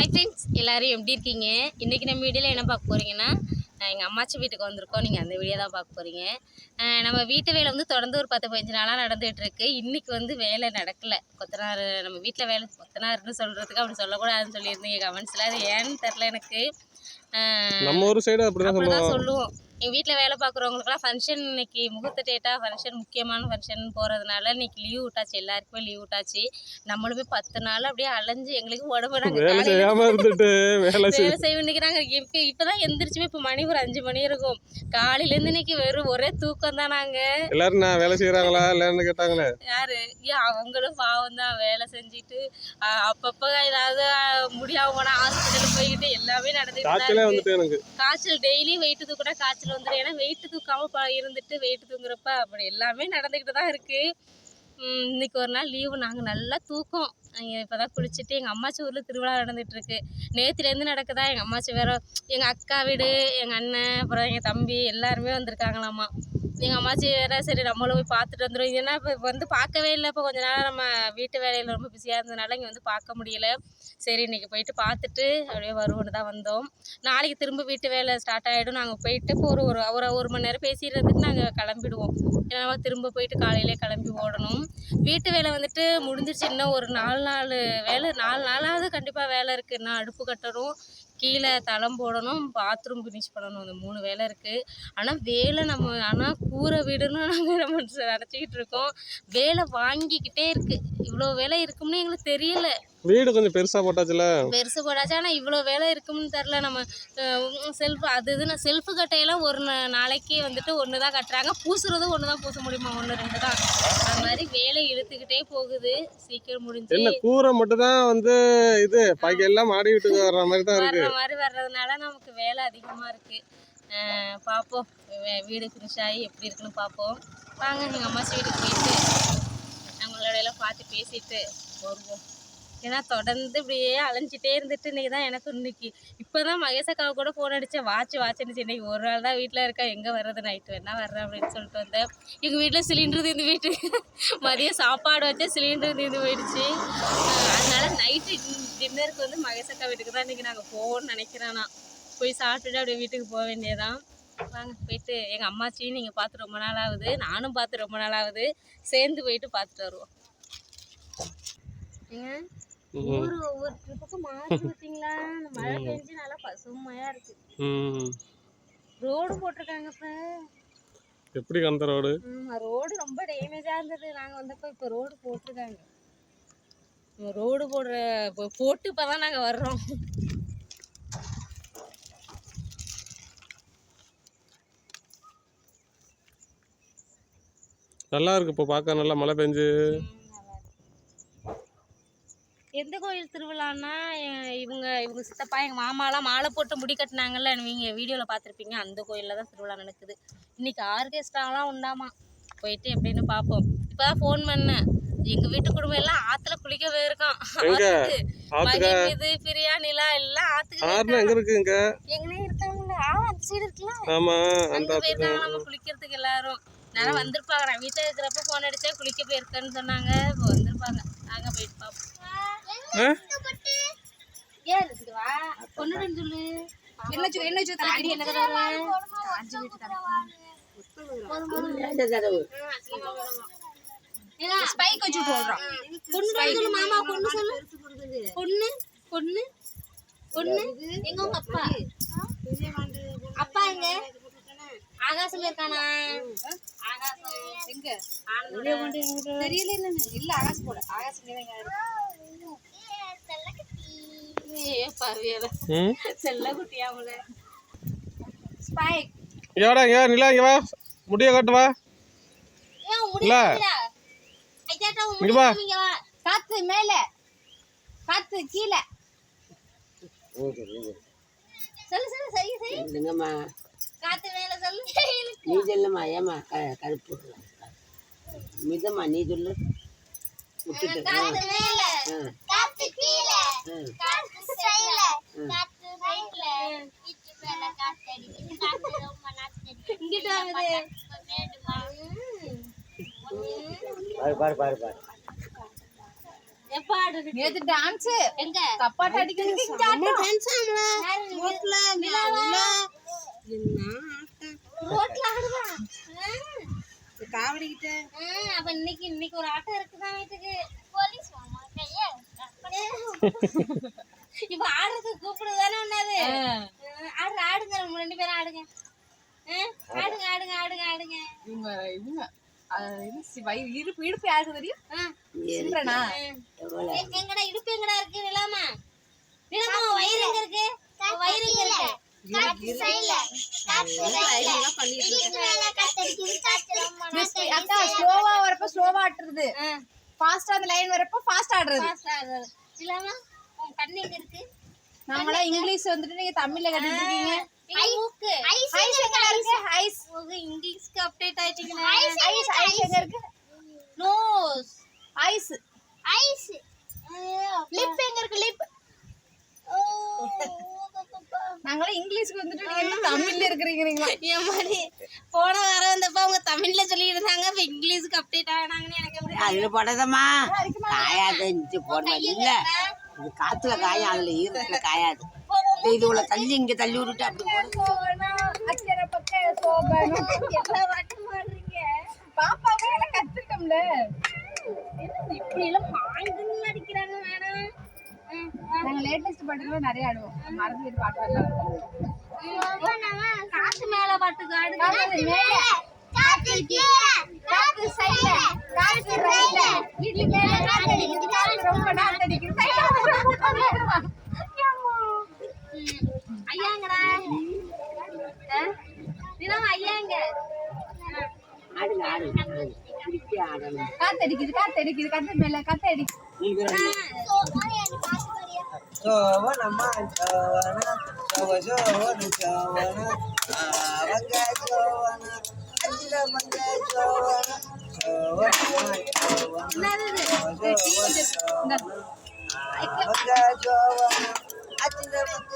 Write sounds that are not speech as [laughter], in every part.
Hi friends எல்லாரும் எப்படி இருக்கீங்க? இன்றைக்கி நம்ம வீடியோவில் என்ன பார்க்க போகிறீங்கன்னா எங்கள் அம்மாச்சி வீட்டுக்கு வந்திருக்கோம். நீங்கள் அந்த வீடியோ தான் பார்க்க போகிறீங்க நம்ம வீட்டு வேலை வந்து தொடர்ந்து ஒரு பத்து பதினஞ்சு நாளாக நடந்துகிட்டு இருக்கு. இன்றைக்கி வந்து வேலை நடக்கலை. கொத்தனார் நம்ம வீட்டில் வேலை கொத்தனார்னு சொல்கிறதுக்கு அப்படி சொல்லக்கூடாதுன்னு சொல்லியிருந்தீங்க. கமெண்ட்ஸில் அது ஏன்னு தெரில எனக்கு. நம்ம ஊர் சைடு அப்படிதான் சொல்லுவோம். சொல்லுவோம். எங்கள் வீட்டில் வேலை பார்க்குறவங்களுக்குலாம் ஃபங்க்ஷன் இன்னைக்கு முகூர்த்த டேட்டாக ஃபங்க்ஷன் முக்கியமான ஃபங்க்ஷன் போகிறதுனால இன்னைக்கு லீவ் விட்டாச்சு. எல்லாருக்குமே லீவ் விட்டாச்சு. நம்மளுமே பத்து நாள் அப்படியே அலைஞ்சு எங்களுக்கு உடம்பு நாங்கள் வேலை செய்ய நினைக்கிறாங்க இப்போ இப்போ தான் எந்திரிச்சுமே இப்போ மணி ஒரு அஞ்சு மணி இருக்கும். காலையிலேருந்து இன்னைக்கு வெறும் ஒரே தூக்கம் தான் நாங்கள் எல்லாரும் நான் வேலை செய்யறாங்களா இல்லைன்னு கேட்டாங்களே. யாரு? ஏன் அவங்களும் பாவம் தான் வேலை செஞ்சுட்டு அப்பப்போ ஏதாவது முடியாம போனால் ஹாஸ்பிட்டல் போய்கிட்டு எல்லாமே நடந்துட்டு எனக்கு. காய்ச்சல் டெய்லி வெயிட் தூக்கினா காய்ச்சல் வந்துடும் ஏன்னா வெயிட் தூக்காம இருந்துட்டு வெயிட் தூங்குறப்ப அப்படி எல்லாமே நடந்துக்கிட்டு தான் இருக்கு. இன்னைக்கு ஒரு நாள் லீவு நாங்கள் நல்லா தூக்கம். இப்போ தான் குளிச்சுட்டு எங்கள் அம்மாச்சி ஊரில் திருவிழா நடந்துட்டு இருக்கு. நேற்றுலேருந்து நடக்குதா? எங்கள் அம்மாச்சி வேற எங்கள் அக்கா வீடு எங்கள் அண்ணன் அப்புறம் எங்கள் தம்பி எல்லாருமே வந்திருக்காங்களாம்மா எங்கள் அம்மாச்சி வேற சரி நம்மளும் போய் பார்த்துட்டு வந்துடும் ஏன்னா இப்போ வந்து பார்க்கவே இல்லை. இப்போ கொஞ்ச நேரம் நம்ம வீட்டு வேலையில் ரொம்ப பிஸியாக இருந்ததுனால இங்கே வந்து பார்க்க முடியல. சரி இன்னைக்கு போயிட்டு பார்த்துட்டு அப்படியே வருவோன்னு தான் வந்தோம். நாளைக்கு திரும்ப வீட்டு வேலை ஸ்டார்ட் ஆகிடும் நாங்கள் போயிட்டு இப்போ ஒரு ஒரு ஒரு ஒரு மணி நேரம் பேசிடுறதுக்கு நாங்கள் கிளம்பிடுவோம். ஏன்னா நம்ம திரும்ப போயிட்டு காலையிலே கிளம்பி ஓடணும். வீட்டு வேலை வந்துட்டு முடிஞ்சிருச்சு. இன்னும் ஒரு நாலு நாலு வேலை நாலு நாளாவது கண்டிப்பாக வேலை இருக்குது இன்னும் அடுப்பு கட்டணும். கீழே தளம் போடணும் பாத்ரூம் ஃபினிஷ் பண்ணணும். இந்த மூணு வேலை இருக்குது ஆனால் வேலை நம்ம ஆனால் கூரை வீடுன்னு நாங்கள் நம்ம நினச்சிக்கிட்டு இருக்கோம். வேலை வாங்கிக்கிட்டே இருக்குது இவ்வளோ வேலை இருக்கும்னு எங்களுக்கு தெரியல. வீடு கொஞ்சம் பெருசா போட்டாச்சுல? பெருசு போடாச்சு ஆனால் இவ்வளோ வேலை இருக்கும்னு தெரில நம்ம செல்ஃப் அது இதுன்னு செல்ஃபு கட்டையெல்லாம் ஒரு நாளைக்கு வந்துட்டு ஒன்று தான் கட்டுறாங்க. பூசுறதும் ஒன்று தான் பூச முடியுமா? ஒன்று ரெண்டு தான் அது மாதிரி வேலை இழுத்துக்கிட்டே போகுது. சீக்கிரம் முடிஞ்சு. என்ன கூரை மட்டும் தான் வந்து இது பாக்கி எல்லாம் மாடி வீட்டுக்கு வர்ற மாதிரி தான் இருக்கு. வர்ற மாதிரி வர்றதுனால நமக்கு வேலை அதிகமாக இருக்குது பார்ப்போம் வீடு ஃபினிஷ் ஆகி எப்படி இருக்குன்னு பார்ப்போம் வாங்க எங்கள் அம்மாச்சி வீட்டுக்கு போயிட்டு நம்மளோட எல்லாம் பார்த்து பேசிட்டு வருவோம். ஏன்னா தொடர்ந்து இப்படியே அலைஞ்சிட்டே இருந்துட்டு இன்னைக்கு தான் எனக்கு இன்னைக்கு. இப்போ தான் மகேசக்காவை கூட ஃபோன் அடித்தேன் வாட்ச் வாட்ச்னுச்சு இன்னைக்கு ஒரு நாள் தான் வீட்டில் இருக்கா? எங்கே வர்றது? நைட்டு வேணா வர்றேன் அப்படின்னு சொல்லிட்டு வந்தேன். எங்கள் வீட்டில் சிலிண்டர் தீர்ந்து போயிட்டு. மதியம் சாப்பாடு வச்சா சிலிண்டர் தீர்ந்து போயிடுச்சு. அதனால் அதனால நைட்டு டின்னருக்கு வந்து மகேசக்கா வீட்டுக்கு தான் இன்றைக்கி நாங்கள் போவோம்னு நினைக்கிறேன் நான். போய் சாப்பிட்டுட்டு அப்படியே வீட்டுக்கு போக வேண்டியதான் வாங்க போயிட்டு எங்கள் அம்மாச்சியும் நீங்கள் பார்த்து ரொம்ப நாள் ஆகுது. நானும் பார்த்து ரொம்ப நாள் ஆகுது. சேர்ந்து போயிட்டு பார்த்துட்டு வருவோம். ஏங்க? ஊர் ஒவ்வொரு ட்ரிப்புக்கும் மாறி பார்த்தீங்களா இந்த மழை பெஞ்சு நல்லா பசுமையாக இருக்கு. ரோடு போட்டிருக்காங்க இப்போ எப்படி அந்த ரோடு? ரோடு ரொம்ப டேமேஜாக இருந்தது. நாங்கள் வந்தப்போ இப்போ ரோடு போட்டிருக்காங்க. ரோடு போடுற போட்டு இப்போ தான் நாங்கள் வர்றோம். நல்லா இருக்கு இப்போ பார்க்க நல்லா மழை பெஞ்சு. எந்த கோயில் திருவிழான்னா இவங்க இவங்க சித்தப்பா எங்கள் மாமாலாம் மாலை போட்டு முடி கட்டினாங்கல்ல நீங்கள் வீடியோவில் பார்த்துருப்பீங்க அந்த கோயிலில் தான் திருவிழா நடக்குது. இன்னைக்கு ஆர்கெஸ்ட்ராலாம் உண்டாமா? போயிட்டு எப்படின்னு பார்ப்போம் இப்போ தான் ஃபோன் பண்ணேன். எங்கள் வீட்டு குடும்பம் எல்லாம் ஆற்றுல குளிக்க போயிருக்கோம் இது பிரியா நிலா எல்லாம் ஆற்றுக்கு எங்க இருக்கு இங்க? எங்கனே இருக்காங்கல்ல. ஆ அந்த சைடு இருக்குல்ல. ஆமா அந்த போயிருக்காங்க நம்ம குளிக்கிறதுக்கு எல்லாரும். நேரம் வந்திருப்பாங்க. நான் வீட்டில் இருக்கிறப்ப ஃபோன் அடிச்சா குளிக்க போயிருக்கேன்னு சொன்னாங்க. இப்போ வந்திருப்பாங்க. நாங்கள் போயிட்டு பார்ப்போம்? ஏன் இங்க வா பொண்ணுடன் சொல்லு. என்ன என்ன தாடி ஸ்பைக் வச்சு போடுறோம். பொண்ணு சொல்லு மாமா பொண்ணு சொல்லு. பொண்ணு பொண்ணு பொண்ணு எங்க உங்க அப்பா? அப்பா எங்க? ஆகாசம் இருக்கானா? தெரியல இல்ல ஆகாசம் போட ஆகாசம் ஸ்பைக் இங்க நிலா இங்க வா முடிய காட்டு வா. ஏன் இல்ல. இங்க வா. காத்து மேல. காத்து கீழே. சொல்லு சொல்லு சரி சரி இல்லைங்கம்மா காத்து மேல சொல்லு. [laughs] நீ சொல்லுமா ஏம்மா க கருப்பு மிதம்மா நீ சொல்லு. விட்டுட்டு. ஆ, காத்து மேல. ஆ, காத்து கீழே. ஆ. காத்து சைல காத்து ரைட்ல இட்டு மேல காத்து அடிக்குது. காத்து ரொம்ப நாத்து இங்கிட்டு வாங்குது பாரு பாரு பாரு பாரு. எப்ப ஆடுறது நேத்து டான்ஸ் எங்க இங்க ஆட்டம். ரோட்ல ஆடுவா காவடிக்கிட்ட அப்ப இன்னைக்கு இன்னைக்கு ஒரு ஆட்டம் இருக்குதான் வீட்டுக்கு? போலீஸ் [laughs] இப்ப ஆடுறதுக்கு கூப்பிடுதானே ஒண்ணாது ஆடுற ஆடுங்க நம்ம ரெண்டு பேரும் ஆடுங்க. ஆடுங்க ஆடுங்க ஆடுங்க ஆடுங்க. இவங்க இவங்க இடுப்பு இடுப்பு யாருக்கு தெரியும்? எங்கடா இடுப்பு எங்கடா இருக்கு? நிலாமா? நிலாமா வயிறு எங்க இருக்கு? வயிறு எங்க இருக்கு? அக்கா ஸ்லோவா வரப்ப ஸ்லோவா ஆட்டுறது. ஆ, ஃபாஸ்டா அந்த லைன் வரப்ப ஃபாஸ்ட் ஆடுறது. Fast ஆடுறது. நிலாமா உன் கண்ணு எங்க இருக்கு நாங்களாம் இங்கிலீஷ் வந்துட்டு நீங்க தமிழ்ல கட்டிட்டு இருக்கீங்க. ஐஸ் எங்க இருக்கு? ஐஸ் இங்கிலீஷ்க்கு அப்டேட் ஆயிட்டீங்களா. ஐஸ் ஐஸ் எங்க இருக்கு? நோஸ் ஐஸ் ஐஸ் லிப் எங்க இருக்கு? லிப் நாங்களாம் இங்கிலீஷ்க்கு வந்துட்டு நீங்க என்ன தமிழ்ல இருக்கிறீங்களா என் மாதிரி போன வாரம் வந்தப்ப அவங்க தமிழ்ல சொல்லிட்டு இருந்தாங்க. இப்ப இங்கிலீஷ்க்கு அப்டேட் ஆனாங்கன்னு எனக்கு எப்படி அதில் போட்டதம்மா. காயாது இஞ்சி போடணும் இல்லை. இது காத்துல காயும் அதில் ஈரத்தில் காயாது. இது உள்ள தள்ளி இங்கே தள்ளி விட்டுட்டு அப்படி போடு அச்சர பக்க சோபனம் எல்லா பாட்டும் பாடுறீங்க? பாப்பா கூட கத்துட்டோம்ல. இப்படி எல்லாம் நாங்க லேட்டஸ்ட் பாட்டுல நிறைய ஆடுவோம். மறந்து பாட்டு வரலாம் காசு மேல பாட்டுக்கு ஆடுங்க காத்து சைடுல. காத்து ரைட்ல வீட்ல மேல காத்து அடிக்குது. காத்து ரொம்ப நாத்து அடிக்குது. சைடுல ஐயாங்கடா. தினம் ஐயாங்க. ஆடுங்க ஆடுங்க இப்படி ஆடணும். காத்து அடிக்குது காத்து அடிக்குது. காத்து மேல காத்து அடிக்குது. శోభన మాంచోవన శోభ శోభన శోభన ఆవంగ శోభన అంజిల మంగ శోభన శోభన మాంచోవన శోభ శోభన ఆవంగ శోభన అంజిల మంగ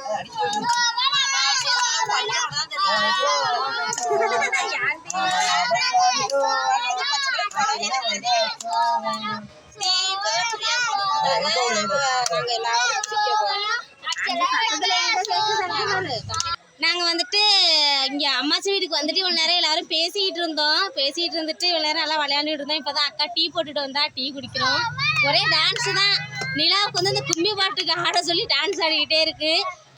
శోభన యాంటి శోభన శోభన శోభన நாங்க வந்துட்டு இங்க அம்மாச்சி வீட்டுக்கு வந்துட்டு இவ்வளவு நேரம் எல்லாரும் பேசிட்டு இருந்தோம். பேசிட்டு இருந்துட்டு இவ்வளவு நேரம் நல்லா விளையாண்டுட்டு இருந்தோம். இப்பதான் அக்கா டீ போட்டுட்டு வந்தா டீ குடிக்கிறோம். ஒரே டான்ஸ் தான். நிலாவுக்கு வந்து இந்த கும்மி பாட்டுக்கு ஆட சொல்லி டான்ஸ் ஆடிக்கிட்டே இருக்கு.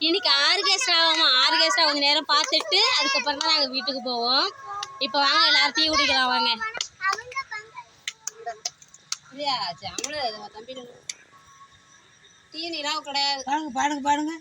இன்னைக்கு ஆர்கெஸ்ட்ரா ஆகும்? ஆர்கெஸ்ட்ரா கொஞ்ச நேரம் பார்த்துட்டு அதுக்கப்புறம் தான் நாங்கள் வீட்டுக்கு போவோம். இப்போ வாங்க எல்லாரும் டீ குடிக்கலாம் வாங்க. இல்லையா சரி, அவங்களும் தம்பி டீ நிலாவு கிடையாது. பாருங்க பாருங்க பாருங்க.